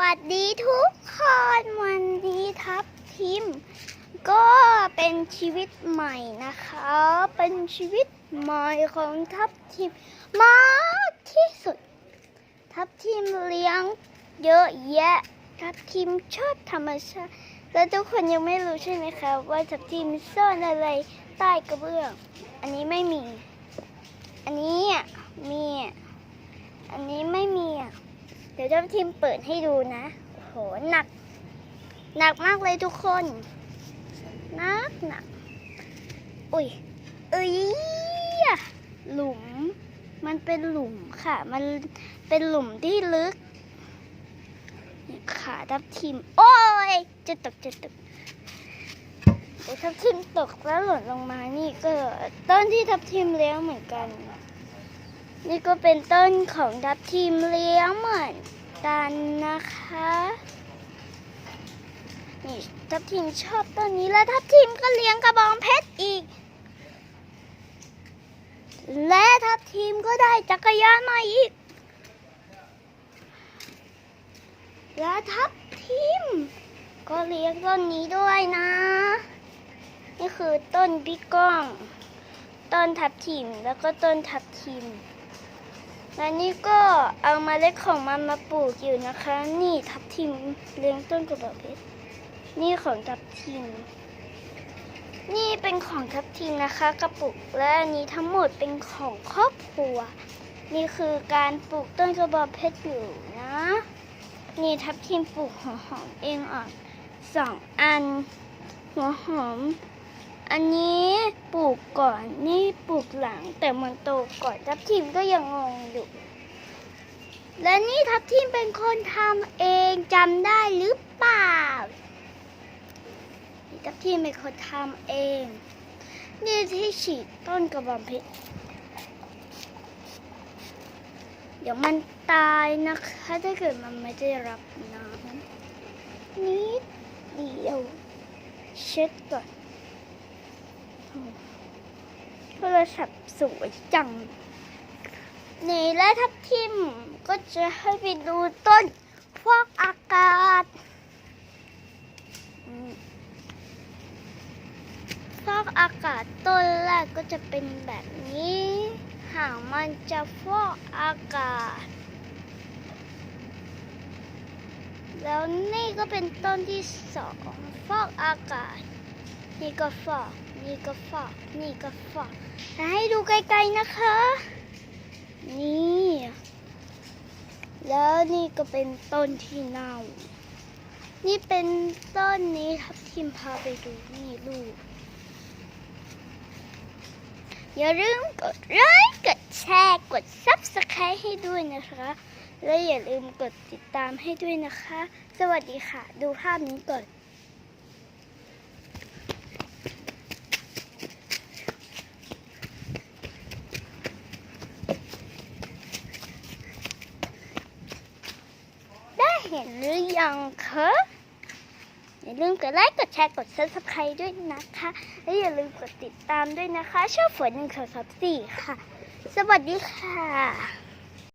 วัสดีทุกคนวันนี้ทับทิม ก็เป็นชีวิตใหม่นะคะ เป็นชีวิตใหม่ของทับทิมมากที่สุด ทับทิมเลี้ยงเยอะแยะ ทับทิมชอบธรรมชาติแล้วทุกคนยังไม่รู้ใช่ไหมคะว่าทับทิมซ่อนอะไรใต้กระเบื้อง อันนี้ไม่มี อันนี้มีอันนี้ไม่มี ยวเจ้าทีมเปิดให้ดูนะ โอ้โห หนัก หนักมากเลยทุกคน หนักหนัก อุ้ยเอ้ยหลุม มันเป็นหลุมค่ะ มันเป็นหลุมที่ลึก ขาทับทิม โอ้ย จะตกจะตกเดี๋ยทับทิมตกแล้วหล่นลงมา นี่ก็ต้นที่ทับทิมเลี้ยงเหมือนกัน นี่ก็เป็นต้นของทับทิมเลี้ยงเหมือน กันนะคะ นี่ทับทิมชอบต้นนี้แล้วทับทิมก็เลี้ยงกระบองเพชรอีก และทับทิมก็ได้จักรยานมาอีก และทับทิมก็เลี้ยงต้นนี้ด้วยนะ นี่คือต้นพิก้อง ต้นทับทิมแล้วก็ต้นทับทิม และนี่ก็เอามาเล็ดของมันมาปลูกอยู่นะคะ นี่ทับทิมเลี้ยงต้นกระบอกเพชรนี่ของทับทิม นี่เป็นของทับทิมนะคะ กระปุกและอันนี้ทั้งหมดเป็นของครอบครัว นี่คือการปลูกต้นกระบอกเพชรอยู่นะ นี่ทับทิมปลูกหัวหอมเองอะสองอัน หัวหอม อันนี้ ปลูกก่อนนี่ปลูกหลัง แต่มันโตก่อนทับทิมก็ยังงงอยู่ และนี่ทับทิมเป็นคนทำเองจำได้หรือเปล่าทับทิมเป็นคนทำเอง นี่ที่ฉีดต้นกระบองเพชรเดี๋ยวมันตายนะคะถ้าเกิดมันไม่ได้รับน้ำนิดเดียวเช็ดก่อน โทรศัพท์สวยจังนี่และทับทิมก็จะให้ไปดูต้นฟอกอากาศฟอกอากาศต้นแรกก็จะเป็นแบบนี้ หางมันจะฟอกอากาศ แล้วนี่ก็เป็นต้นที่สองฟอกอากาศ นี่ก็ฟอก นี่ก็ฟอกนี่ก็ฟอกให้ดูไกลๆนะคะ นี่ แล้วนี่ก็เป็นต้นที่เน่า นี่เป็นต้นนี้ทับทิมพาไปดูนี่ลูก อย่าลืมกดไลค์กดแชร์กด subscribe ให้ด้วยนะคะ และอย่าลืมกดติดตามให้ด้วยนะคะ สวัสดีค่ะ ดูภาพนี้ก่อน เห็นหรือยังคะอย่าลืมกดไลค์กดแชร์กด subscribe ด้วยนะคะ และอย่าลืมกดติดตามด้วยนะคะชอบฝนหนึ่งสองสามสี่ค่ะ สวัสดีค่ะ